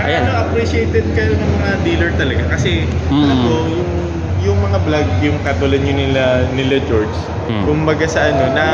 Saka Ayan. ano, appreciated kayo ng mga dealer talaga. Kasi, Mm. ano po, yung, yung mga vlog, yung katulad nyo nila, nila George, Mm. kumbaga sa ano, na,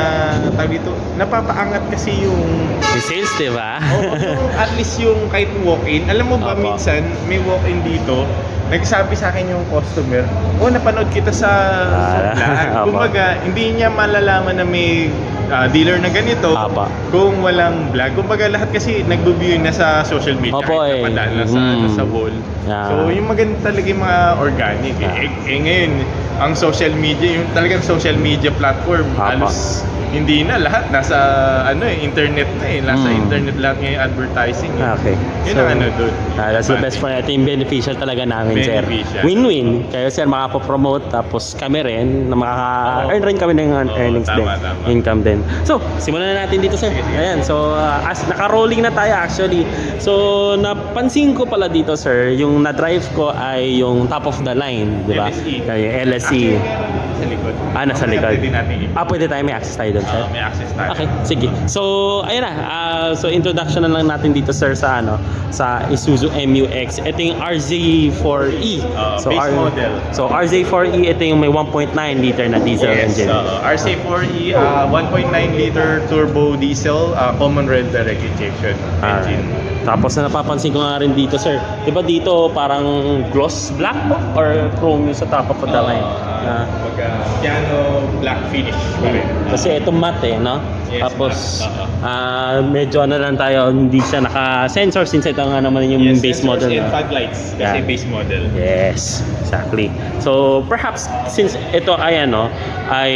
tawag ito, napapaangat kasi yung, Yung sales, di ba? oh, yung at least yung kahit walk-in. Alam mo ba, Opo. minsan, may walk-in dito, nagsabi sa akin yung customer, oh, napanood kita sa, sa Ah, vlog. Kumbaga, hindi niya malalaman na may ah, dealer na ganito Apa. kung walang vlog. Kumbaga, lahat kasi nagbo-view na sa social media. Opo, eh. napadaan na sa, Mm. sa wall. Yeah. So, yung maganda talaga yung mga organic. Eh, Yeah. eh, eh, ngayon, ang social media, yung talagang social media platform, Apa. halos hindi na lahat nasa ano eh internet na eh nasa Mm. internet lahat ngayon advertising eh. Okay. yun So, ang ano doon Ah, that's the best for yung beneficial talaga namin, sir. Beneficial. Win-win. Kayo, sir, makaka-promote, tapos kami rin, na makaka-earn rin kami ng Oo, earnings tama, din. tama. Income din. So, simulan na natin dito, sir. Sige, sige. Ayan, so, uh, as naka-rolling na tayo actually. So, napansin ko pala dito, sir, yung na-drive ko ay yung top of the line, di ba? LSE. LSE. Actually, meron sa likod Ah, nasa likod. natin Ah, pwede tayo may access tayo doon, sir? Ah, may access tayo Okay, sige. So, ayun na. Ah, so, introduction na lang natin dito, sir, sa ano, sa Isuzu MU-X. Ito yung RZ4E. Ah, so, base model. So, RZ4E, ito yung may 1.9 liter na diesel Yes, engine. uh, RC4E, uh, 1.9 liter turbo diesel, uh, common red direct injection Alright. engine. Tapos na napapansin ko nga rin dito, sir. Di ba dito parang gloss black ba? Or chrome yung sa top of the line? Ah. Kumbaga, piano black finish pa rin. Kasi ito matte eh, no? Yes, Tapos, matte, oo. ah medyo ano lang tayo, hindi siya naka-sensor since ito nga naman yung Yes, base sensors model. and na. fog lights kasi Yeah. base model. Yes, exactly. So, perhaps since ito ay ano, ay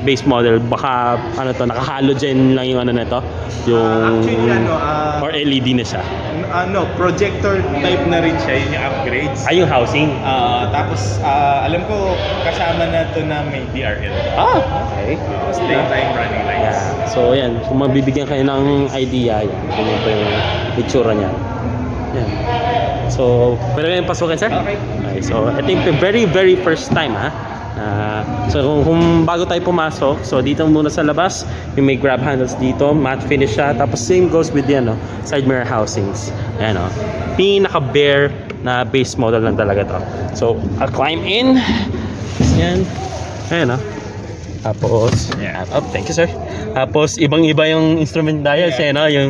base model, baka ano to, naka-halogen lang yung ano nito, yung Ah, actually, ano, ah, or LED na siya. Ano, projector type na rin siya, yun yung upgrades. Ay, yung housing. Ah, tapos, ah, alam ko, kasama na to na may DRL. Ah, okay. Uh, daytime running lights. Yeah. So, yan. Kung mabibigyan kayo ng idea, yan. Ganyan po yung itsura niya. Yan. So, pwede kayong pasukin, sir? Okay. Okay, so ito yung very very first time ha. Ah, so kung, kung bago tayo pumasok, so dito muna sa labas, yung may grab handles dito, matte finish siya, tapos same goes with the ano, side mirror housings. Ayan o. Pinaka bare na base model lang talaga to. So, I'll climb in. Yan. Ayan o. Tapos, Yeah. oh, thank you sir. Tapos, ibang-iba yung instrument dials Yeah. eh, no? Yung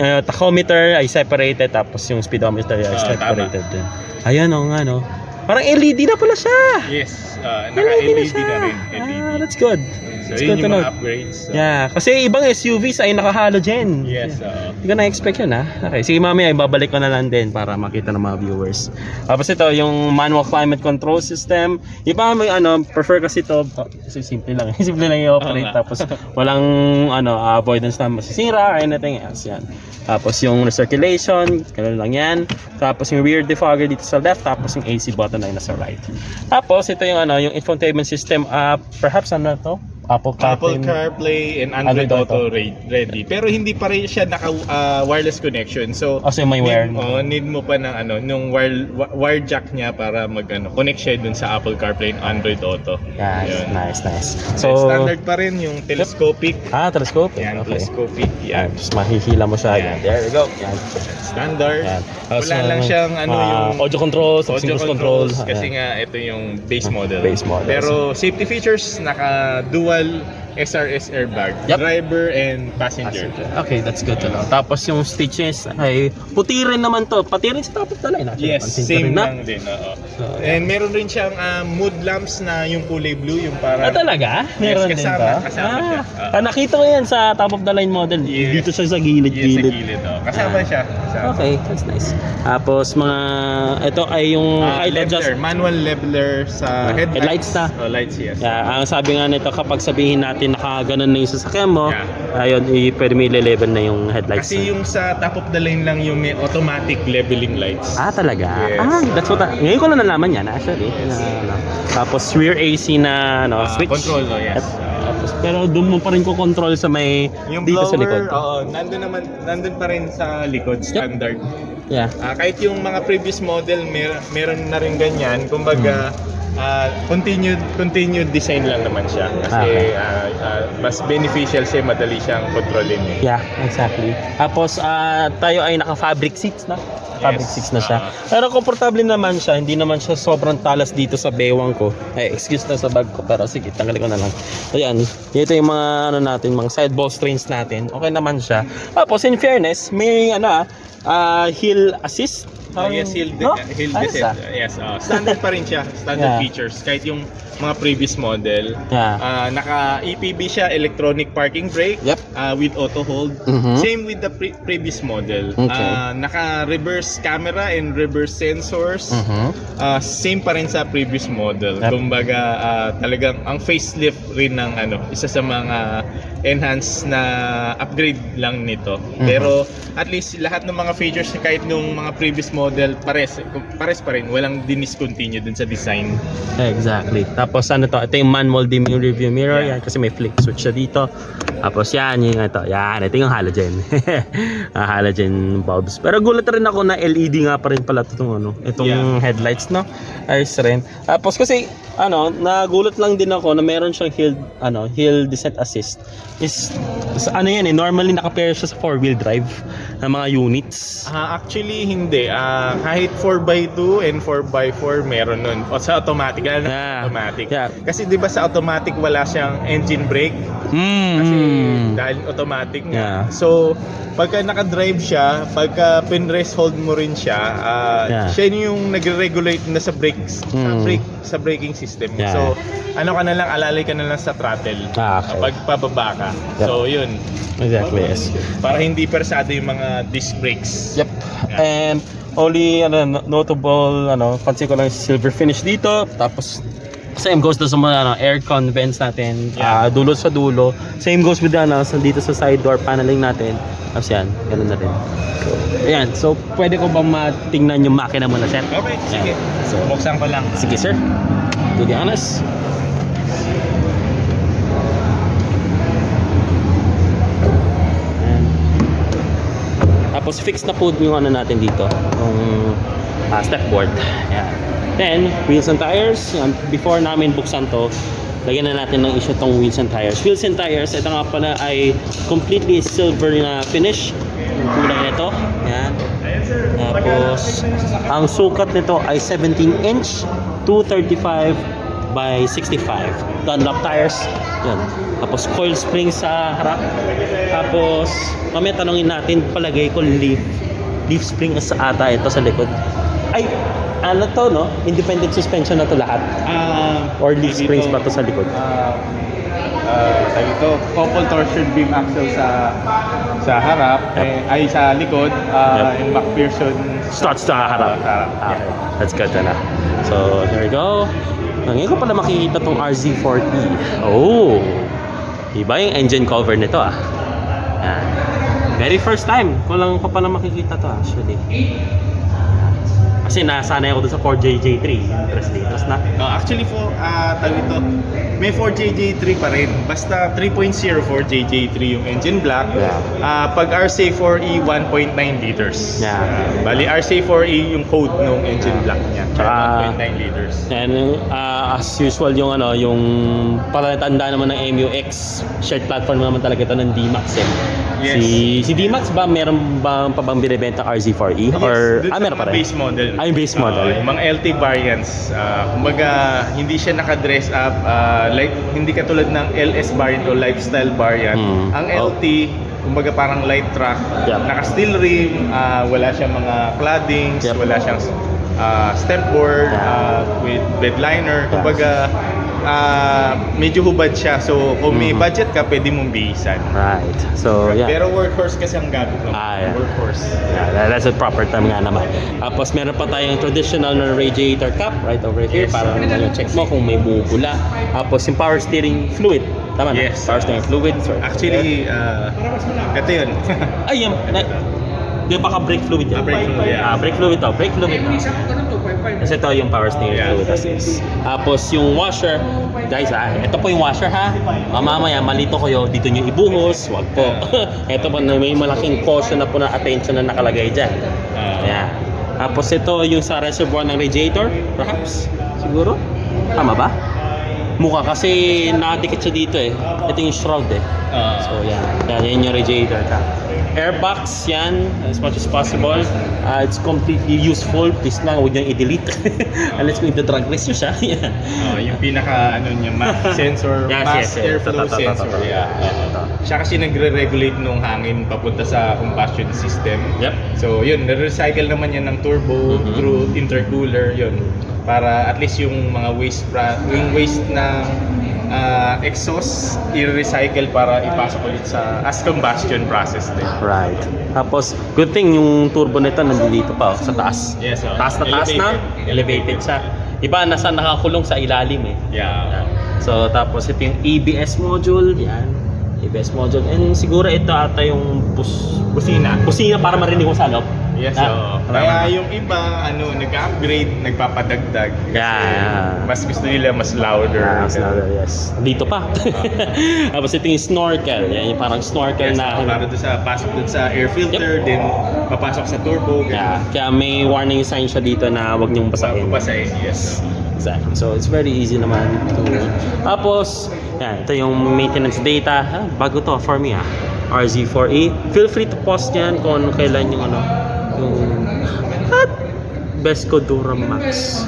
uh, tachometer ay separated, tapos yung speedometer ay Ah, separated din. Ayan o nga, no? Parang LED na pala siya! Yes, uh, May naka-LED siya. na rin. LED. Ah, that's good. so, That's yun good to yung know. mga upgrades. So, Yeah, kasi ibang SUVs ay naka-halogen. Yes, uh, Hindi ko na-expect yun ha. Okay, sige mamaya ibabalik ko na lang din para makita ng mga viewers. Tapos ito yung manual climate control system. Iba may ano, prefer kasi ito, oh, kasi simple lang. simple lang i-operate. Tapos walang ano, avoidance na masisira or anything else yan. Tapos yung recirculation, ganun lang yan. Tapos yung rear defogger dito sa left, tapos yung AC button ay nasa right. Tapos ito yung ano, yung infotainment system, uh, perhaps ano to? Apple CarPlay. Apple CarPlay and Android, Android Auto Auto. re- ready. Pero hindi pa rin siya naka ah, wireless connection. So Kasi may wire. Need, oh, need mo pa ng ano, nung wire, wi- wire jack niya para mag ano, connect siya dun sa Apple CarPlay and Android Auto. Nice, Yun. nice, nice. So, So, standard pa rin yung telescopic. Ah, telescope. Yan, okay. telescopic. Yan, Yan. just mahihila mo siya. Yan. Yan. There we go. Yan. Standard. Yan. Wala lang siyang ano ah, yung audio controls, audio controls control. kasi Ayan. nga ito yung base model. Base model. Pero safety features naka dual SRS airbag, Yup. driver and passenger. Okay, that's good to know. Tapos yung stitches ay puti rin naman to. Pati rin sa top of the line. actually. Yes, Pansin ko same rin na. lang din. Oo. So, And meron rin siyang ah, mood lamps na yung kulay blue, yung Ah, parang talaga? Meron din kasama, ba? kasama siya. ah, Ah. ah, nakita ko yan sa top of the line model. Yes. Dito siya sa Yes, sa gilid-gilid. gilid. Oh. Kasama Ah. siya. Kasama. Okay, that's nice. Tapos mga, ito ay yung Ah, height leveler, adjust. manual leveler sa Ah, headlights. headlights na. Oh, lights, yes. Yeah, ang sabi nga nito kapag sabihin natin nakaganon na yung sasakyan mo, Yeah. ayun, i- pwede mo i-level na yung headlights. Kasi yung sa top of the line lang yung may automatic leveling lights. Ah, talaga? Yes. Ah, that's what I, ngayon ko lang nalaman yan actually. Na, ano. Tapos rear AC na ano, Ah, switch. control, oh, yes. At, pero doon mo pa rin ko control sa may Yung dito blower, sa likod. oo, nandun naman, nandun pa rin sa likod, standard. Yeah. Ah, kahit yung mga previous model, mer meron na rin ganyan. Kumbaga, ah, continued continued design lang naman siya kasi Okay. ah, ah, mas beneficial siya, madali siyang kontrolin eh. Yeah, exactly. Tapos ah, tayo ay naka-fabric seats na. Fabric Yes. seats na siya. Ah. Pero komportable naman siya, hindi naman siya sobrang talas dito sa bewang ko. Ay, excuse na sa bag ko, pero sige, tanggalin ko na lang. Ayan, ito yung mga ano natin, mga side bolsterings natin. Okay naman siya. Tapos in fairness, may ano ah, ah, heel assist. Ah, yes, hill, de- No? hill Ayos ah. Yes, ah, standard pa rin siya. Standard Yeah. features. Kahit yung mga previous model. Yeah. Ah, naka EPB siya, electronic parking brake Yep. ah, with auto hold. Mhm. Same with the pre- previous model. Okay. Ah, naka reverse camera and reverse sensors. Mhm. Ah, same pa rin sa previous model. Yep. Kumbaga ah, talagang ang facelift rin ng ano, isa sa mga enhanced na upgrade lang nito. Mhm. Pero at least lahat ng mga features niya kahit nung mga previous model pares pares pa rin, walang diniscontinue dun sa design. Exactly. Tapos ano to, ito yung manual dimming review mirror, Yeah. yan kasi may flick switch siya dito. Tapos yan, yung ito, yan, ito yung halogen. Ah, halogen bulbs. Pero gulat rin ako na LED nga pa rin pala itong ano, itong Yeah. headlights, no? Ayos rin. Tapos kasi, ano, nagulat lang din ako na meron siyang hill, ano, hill descent assist. Is, is ano yan eh, normally naka-pair siya sa four-wheel drive ng mga units. Ah, actually hindi. Ah, kahit 4x2 and 4x4 meron nun. O sa automatic, lalo na Yeah. automatic. Yeah. Kasi 'di ba sa automatic wala siyang engine brake Mm. kasi dahil automatic nga. Yeah. So, pagka naka-drive siya, pagka pin-rest hold mo rin siya, ah, Yeah. siya yung nagre-regulate na sa brakes, sa Mm. brake sa braking system. Yeah. So, ano ka na lang, alalay ka na lang sa throttle Ah, okay. kapag pababa ka. Yep. So, yun. Exactly, yes. Para hindi persado yung mga disc brakes. Yep. And only ano no- notable ano pansin ko lang silver finish dito tapos same goes doon sa mga ano, aircon vents natin Yeah. ah, dulo sa dulo same goes with the ano sa dito sa side door paneling natin tapos yan ganun na rin so ayan so pwede ko ba matingnan yung makina mo na sir Okay, sige. So, Buksan ko lang. sige sir to be honest Tapos fix na po yung ano natin dito, yung ah, step board. Ayan. Then, wheels and tires. Yan, Before namin buksan to, lagyan na natin ng issue tong wheels and tires. Wheels and tires, ito nga pala ay completely silver na finish. Yung kulay nito. Ayan. Tapos, ang sukat nito ay 17 inch, 235 by 65. Dunlop tires. Yan. Tapos coil spring sa harap. Tapos, mamaya tanongin natin, palagay ko leaf. Leaf spring sa ata ito sa likod. Ay, ano to, no? Independent suspension na to lahat. Ah, Or leaf springs ba to sa likod? Ah, ah, tawag ito, couple torsion beam axle sa sa harap, Yep. eh, ay sa likod, ah, Yep. and McPherson Starts sa harap. harap. Okay, that's good na. So, here we go. Ngayon ko pala makikita tong RZ4E. Oh! Iba yung engine cover nito ah. Yan. Very first time ko lang ko pala makikita to actually. Kasi nasanay ako dun sa 4JJ3. Tres liters na. Oh, actually po, ah tawag ito, may 4JJ3 pa rin. Basta 3.0 4JJ3 yung engine block. Yeah. Ah, pag RC4E 1.9 liters. Yeah. Ah, bali RC4E yung code ng engine block niya. Tsaka- 1.9 liters. And uh, as usual yung ano, yung palatanda naman ng MUX shared platform naman talaga ito ng D-Max eh. Yes. Si si D-Max ba meron ba pa bang binebenta RZ4E Yes, or dun ah meron pa rin? base model. Ah, yung base model. Oo, yung mga LT variants, ah, kumbaga hindi siya naka-dress up ah, like hindi katulad ng LS variant o lifestyle variant. Hmm. Ang Oh. LT, kumbaga parang light truck, Yep. naka-steel rim, ah, wala siyang mga claddings, Yep. wala siyang ah, step board Yeah. ah, with bed liner. Kumbaga ah, medyo hubad siya. So kung may Mhm. budget ka, pwede mong bihisan. Right. So yeah. Pero workhorse kasi ang gamit ng Ah, yeah. workhorse. Yeah, that- that's a proper term nga naman. Tapos meron pa tayong traditional na radiator cap right over here Yes. para naman yung check mo kung may bubula. Tapos yung power steering fluid. Tama na? Yes. Power steering fluid. Sorry. Actually, ah, ito yun. Ay, yan. Na, di baka brake fluid yan? Ah, brake fluid, yeah. Ah, brake fluid to. Brake fluid to. Kasi ito yung power steering Yeah. fluid as is. Tapos yung washer, guys ah, ito po yung washer ha. Mamamaya, malito kayo, dito nyo ibuhos, wag po. ito po, may malaking caution na po na attention na nakalagay dyan. Ah. Ayan. Tapos ito yung sa reservoir ng radiator, perhaps, siguro. Tama ba? Mukha kasi nakadikit siya dito eh. Ito yung shroud eh. Ah. So yan, yan, yan yung radiator ka. Airbox yan, as much as possible. Uh, it's completely useful. Please lang, huwag niyang i-delete. Unless kung ito-drag race nyo siya. yan. Ah, yung pinaka ano niya, mass sensor, Yes, mass yes, yes. airflow totoo, sensor. Yeah. Siya kasi nagre-regulate nung hangin papunta sa combustion system. Yep. So yun, nare-recycle naman yan ng turbo Mhm. through intercooler yun. Para at least yung mga waste pra- yung waste ng ah, exhaust i-recycle para ipasok ulit sa as combustion process din. Right. Tapos, good thing yung turbo nito nandito pa oh, sa taas. Yes, oh. Taas na taas na, elevated siya. Iba, nasa nakakulong sa ilalim eh. Yeah. So, tapos ito yung ABS module. Yan. ABS module. And siguro ito ata yung bus, Busina. busina para marinig ko sa loob. Yes, so, tama. kaya yung iba, ano, nag-upgrade, nagpapadagdag. Kasi Yeah. Mas gusto nila mas louder. Ah, mas louder, yes. Dito pa. Tapos ito yung snorkel. Yan yung parang snorkel Yes, na. para doon sa, pasok doon sa air filter, then papasok sa turbo. Yeah. Kaya may warning sign siya dito na huwag niyong basahin. Basahin, yes. Exactly. So it's very easy naman to Tapos, yan, ito yung maintenance data. Ah, bago to for me ah. RZ4E. Feel free to post yan kung ano kailan yung ano, at best ko Duramax.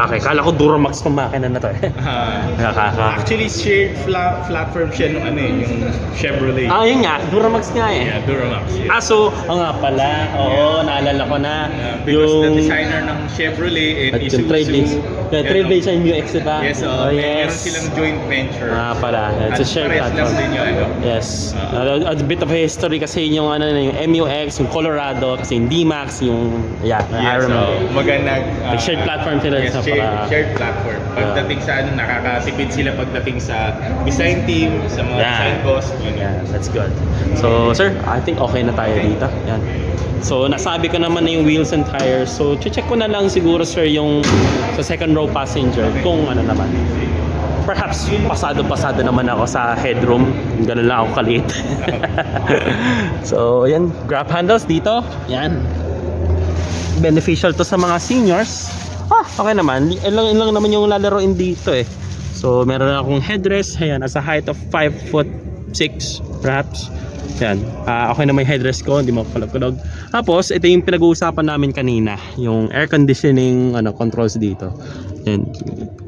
Okay, kala ko Duramax kung makina na to eh. Ah, Nakaka. actually, shared fla- platform siya nung ano eh, yung Chevrolet. Ah, yun nga, Duramax nga eh. Yeah, Duramax. yes. Ah, so, oo nga pala. Oo, naalala ko na. Yeah, because the designer ng Chevrolet and At Isuzu. yung. Yeah, Trailblazer UX, diba? Yes, oh, oh, yes. meron silang joint venture. Ah, pala. It's a At shared parehas lang platform. din yung ano. Yes. Ah. Uh, a bit of a history kasi yung ano yung MUX, yung Colorado, kasi yung D-Max, yung yeah, I Yes, remember. so, maganag. ah, Like shared platform sila yes, sa shared, para- shared platform. Pagdating sa ano, nakakatipid sila pagdating sa design team, sa mga Yeah. design cost. Yun. Yeah, that's good. So, sir, I think okay na tayo dito. Yan. So, nasabi ko naman na yung wheels and tires. So, check ko na lang siguro, sir, yung sa second row passenger kung ano naman. Perhaps pasado-pasado naman ako sa headroom. Ganun lang ako kaliit. so, yan. Grab handles dito. Yan. Beneficial to sa mga seniors. Ah, okay naman. Ilang ilang naman yung lalaroin dito eh. So, meron akong headrest. Ayan, as a height of 5 foot 6 perhaps. Yan. Ah, okay na may headrest ko, hindi mo kulog Tapos, ito yung pinag-uusapan namin kanina, yung air conditioning ano controls dito. Yan.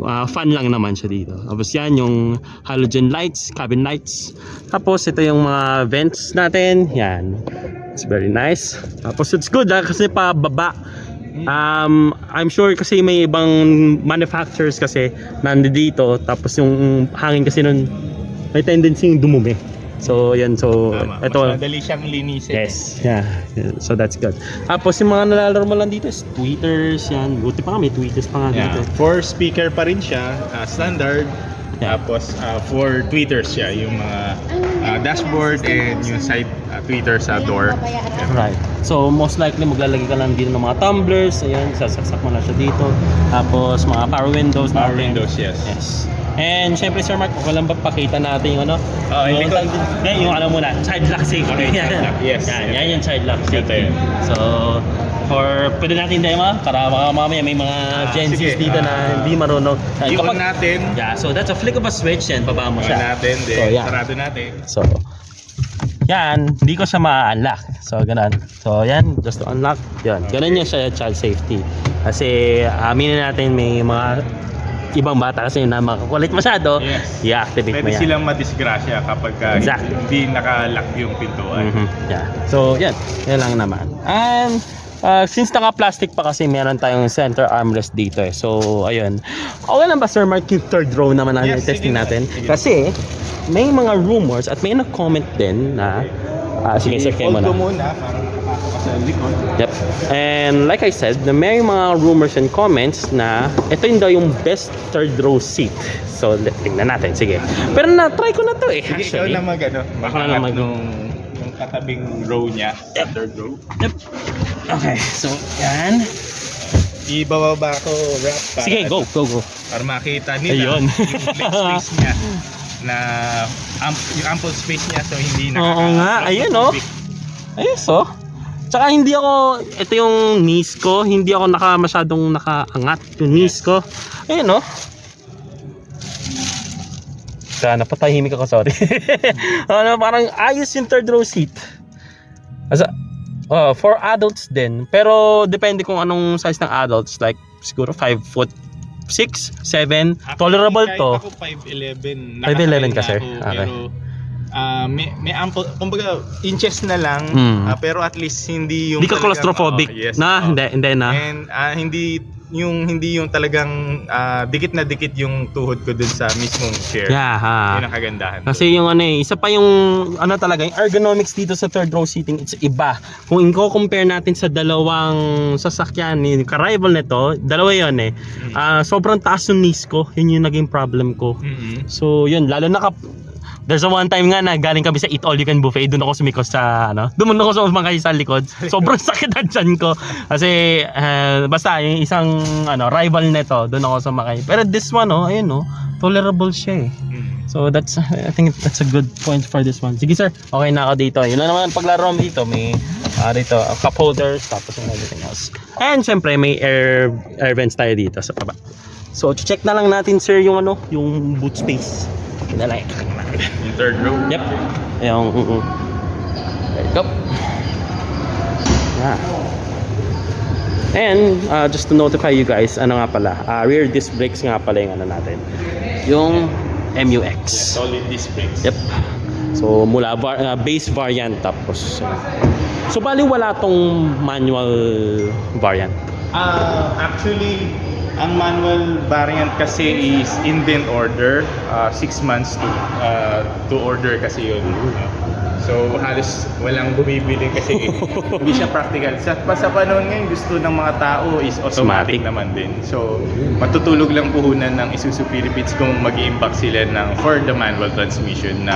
Ah, fan lang naman siya dito. Tapos yan yung halogen lights, cabin lights. Tapos ito yung mga vents natin. Yan. It's very nice. Tapos it's good ah, kasi pa baba. Um, I'm sure kasi may ibang manufacturers kasi nandito tapos yung hangin kasi nun may tendency yung dumumi. So, yan. So, Tama. ito. Mas madali siyang linisin. Yes. Yeah. Yeah. So, that's good. Tapos, yung mga nalalaro mo lang dito is tweeters. Yan. Buti pa nga, may tweeters pa nga Yeah. dito. Four speaker pa rin siya, ah, standard. Yeah. Tapos ah, four tweeters siya, yung mga ah, dashboard and yung side ah, tweeter sa door. Right. So, most likely, maglalagay ka lang dito ng mga tumblers. Ayan, sasaksak mo na siya dito. Tapos, mga power windows Power natin. windows, yes. Yes. And syempre Sir Mark, okay lang ba pakita natin yung ano? Oh, hindi yung, ko- Yan, yung ano muna, child lock safety. Okay, child lock, yes. Yan, yan yung child lock Ito yun. So, for pwede natin demo para baka mamaya may mga Ah, Gen sige. Zs dito na Ah, hindi marunong. Yan, I-on natin. Yeah, so that's a flick of a switch and baba mo On siya. natin, then So, yeah. sarado natin. So, yan, hindi ko siya ma-unlock. So, ganun. So, yan, just to unlock. Yan, ganun yan siya child safety. Kasi, aminin natin may mga ibang bata kasi na makakulit masyado, Yes. i-activate mo Pwede yan. silang madisgrasya kapag ah, Exactly. hindi nakalock yung pintuan. Mhm, Yeah. So, yan. Yan lang naman. And, uh, since naka-plastic pa kasi meron tayong center armrest dito eh. So, ayun. Okay lang ba, Sir Mark, yung third row naman na Yes, testing natin? Sige. Kasi, may mga rumors at may nag-comment din na Ah, sige, sir, kayo muna. muna makapasok ka sa likod. Yep. And like I said, na may mga rumors and comments na ito yung daw yung best third row seat. So, tingnan natin. Sige. Pero na-try ko na to eh. Sige, ikaw Actually. na mag ano, Ako na lang mag- nung, nung katabing row niya, Yep. third row. Yep. Okay. So, yan. Ibababa ko wrap para, Sige, go, go, go. para makita nila Ayun. yung leg space niya na amp, yung ample space niya so hindi nakaka Oo nga, ayun, oh. Ayos oh. Tsaka hindi ako, ito yung knees ko, hindi ako naka, masyadong nakaangat yung knees ko. Ayun oh. Sa napatahimik ako, sorry. ano, parang ayos yung third row seat. Asa, oh, for adults din. Pero depende kung anong size ng adults. Like, siguro 5 foot 6, 7. Tolerable to. Ako 5'11". 5'11 ka, sir? ako, Okay. Pero ah, may, may ample, kumbaga inches na lang, Mm. ah, pero at least hindi yung Hindi ka claustrophobic. Oo, yes, na, oo. hindi, hindi na. And ah, hindi yung hindi yung talagang ah, dikit na dikit yung tuhod ko dun sa mismong chair. Yeah, ha. Yun ang kagandahan. Kasi yung ano eh, isa pa yung ano talaga, yung ergonomics dito sa third row seating, it's iba. Kung i-compare natin sa dalawang sasakyan, yung ka-rival nito, dalawa yun eh. Mm. Ah, sobrang taas yung knees ko, yun yung naging problem ko. Mm-mm. So yun, lalo na kap There's a one time nga na galing kami sa Eat All You Can Buffet, doon ako sumikos sa ano, doon ako sumakay sa likod. Sobrang sakit ang tiyan ko. Kasi eh, basta yung isang ano, rival nito, doon ako sumakay. Pero this one oh, ayun oh, tolerable siya eh. Mm. So that's I think that's a good point for this one. Sige sir, okay na ako dito. Yun na naman ang paglaro mo dito. May ah, dito uh, cup holders tapos yung everything else. And syempre may air air vents tayo dito sa baba. So check na lang natin sir yung ano, yung boot space. Dala. Yung third row. Yep. Yung mm, mm. There you go. Yeah. And uh, just to notify you guys, ano nga pala, uh, rear disc brakes nga pala yung ano natin. Yung MUX. Solid disc brakes. Yep. So mula var- uh, base variant tapos uh, So bali wala tong manual variant. Ah, actually, ang manual variant kasi is indent order. 6 months to ah, to order kasi yun. So halos walang bumibili kasi hindi siya practical. Sa, pa sa panahon ngayon, gusto ng mga tao is automatic, Automatic. naman din. So matutulog lang puhunan ng Isuzu Philippines kung mag impact sila ng for the manual transmission na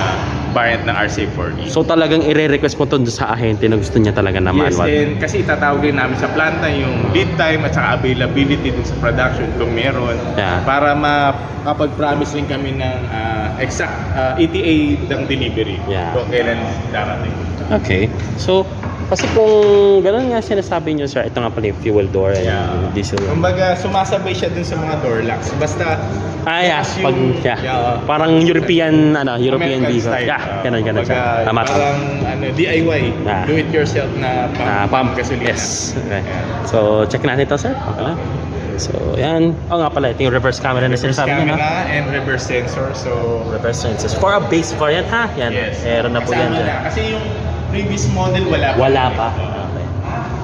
variant ng RC4E. So talagang ire-request mo to sa ahente na gusto niya talaga na Yes, manual. and kasi itatawag din namin sa planta yung lead time at saka availability dun sa production kung meron Yeah. para makapag-promise rin kami ng ah, exact ah, ETA ng delivery Yeah. kung kailan darating. Okay. So, kasi kung gano'n nga sinasabi niyo sir, ito nga pala yung fuel door and Yeah. diesel. Kumbaga, sumasabay siya dun sa mga door locks. Basta, Ah, yeah. taas Pag, yeah. yeah. Parang European, ano, European American diesel. style. Yeah, Ah, ganun, ganun siya. kumbaga, Tama. Parang ano, DIY, Ah. do it yourself na pump, Ah, pump gasolina. Yes. Okay. Yeah. So, check natin to sir. Okay lang. So, yan. Oo nga pala, ito yung reverse camera na Reverse sinasabi niyo, no? camera and reverse sensor. So, Reverse sensors. For a base variant, ha? Yan. Yes. Meron na po yan Kasama dyan. na. Kasi yung previous model wala pa. Wala pa. Okay.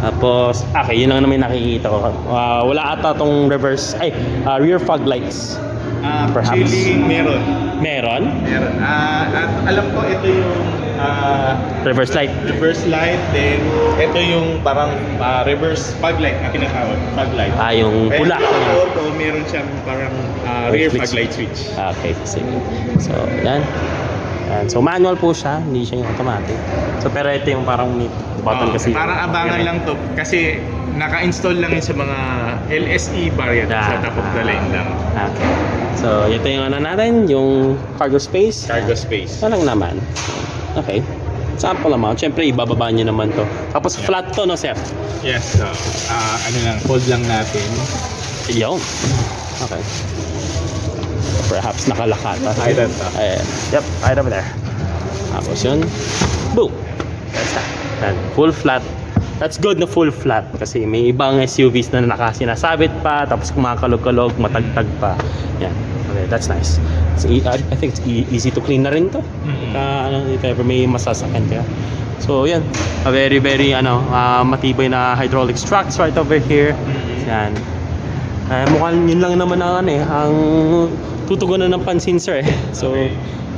Tapos, okay, yun lang naman yung nakikita ko. Ah, wala ata tong reverse, ay, ah, rear fog lights. Ah, Perhaps. Actually, meron. Meron. Meron. Ah, at alam ko ito yung ah, Reverse light. reverse light. Then, ito yung parang ah, reverse fog light na tinatawag. Fog light. Ah, yung Kaya pula. yung auto, meron siyang parang ah, rear fog light switch. Okay, sige. So, yan. Yan. So, manual po siya. Hindi siya yung automatic. So, pero ito yung parang neat button Oo, kasi. Parang abangan lang to kasi naka-install lang yun sa mga LSE variant sa top of the line lang. Okay. So, ito yung ano natin, yung cargo space. Cargo space. Ito lang naman. Okay. Sample amount. Siyempre, ibababa nyo naman to. Tapos, flat to, no, sir? Yes, so, ah, ano lang, hold lang natin. Yun. Okay. Perhaps nakalaka to. Hide that to. Ayan. Yep, right over there. Tapos yun. Boom! That's that. Yan. Full flat. That's good na full flat kasi may ibang SUVs na nakasinasabit pa tapos kumakalog-kalog, matagtag pa. Yan. Okay, that's nice. It's e- I think it's e- easy to clean na rin to. Mm-mm. Ka, ano, if ever may masasakyan ka. So, yan. A very, very, ano, ah, matibay na hydraulic struts right over here. Yan. Eh, mukhang yun lang naman ang, ano, eh, ang tutugunan ng pansin, sir. Eh. So,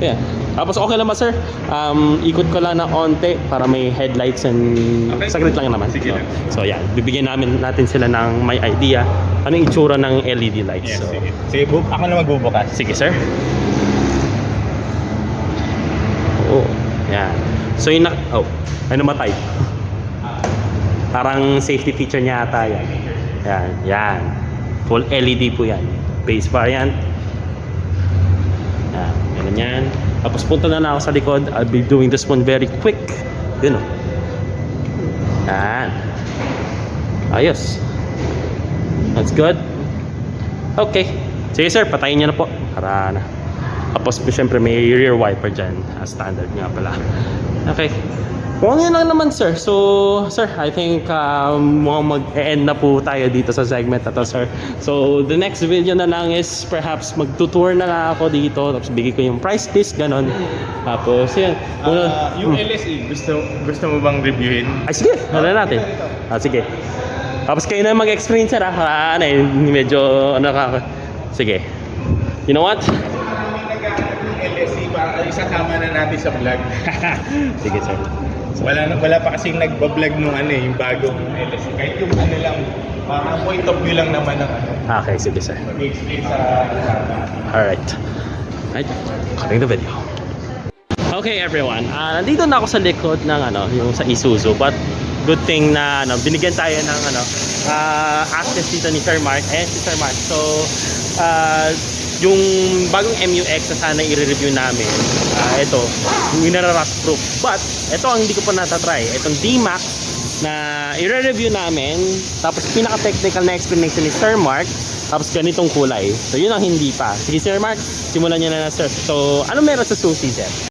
yeah. Tapos, okay naman, sir. Um, ikot ko lang na onte para may headlights and Okay. saglit lang naman. Sige so, lang. so, yan. Bibigyan namin natin sila ng may idea anong itsura ng LED lights. Yes, so, sige. Sige, bu- ako na magbubukas. Sige, sir. Oo. Yan. So, yung nak... Oh, ay namatay. Parang safety feature niya ata yan. Yan. Yan. Full LED po yan. Base variant. Yan. Ganun yan. Tapos punta na lang ako sa likod. I'll be doing this one very quick. Yun o. Yan. Ayos. That's good. Okay. Sige sir, patayin niyo na po. Para na. Tapos syempre may rear wiper dyan. Ah, standard nga pala. Okay. Ano yun lang naman sir. So sir, I think um, mukhang mag-end na po tayo dito sa segment na to sir. So the next video na lang is perhaps magtutour na lang ako dito. Tapos bigay ko yung price list, ganon. Tapos yun. Muna- Ah, yung LSE, gusto gusto mo bang reviewin? ay sige, ano natin. Ah, sige. Tapos kayo na mag-explain sir ah. Ah, ano eh, medyo ano ka. Sige. You know what? Kami naghahanap ng LSE para isasama na natin sa vlog. sige sir. Wala wala pa kasing nagba-vlog nung ano eh, yung bagong LSE. Kahit yung ano lang, mga point of view lang naman ng ano, Okay, sige sir. mag-explain sa Alright. Right. Cutting the video. Okay everyone, ah nandito na ako sa likod ng ano, yung sa Isuzu but good thing na ano, binigyan tayo ng ano, ah access dito ni Sir Mark. Eh si Sir Mark. So ah yung bagong MUX na sana i-review namin, ah ito, yung inararust proof. But ito ang hindi ko pa natatry. Itong D-Max na i-review namin tapos pinaka-technical na explanation ni Sir Mark tapos ganitong kulay. So yun ang hindi pa. Sige Sir Mark, simulan niyo na na sir. So ano meron sa susi sir?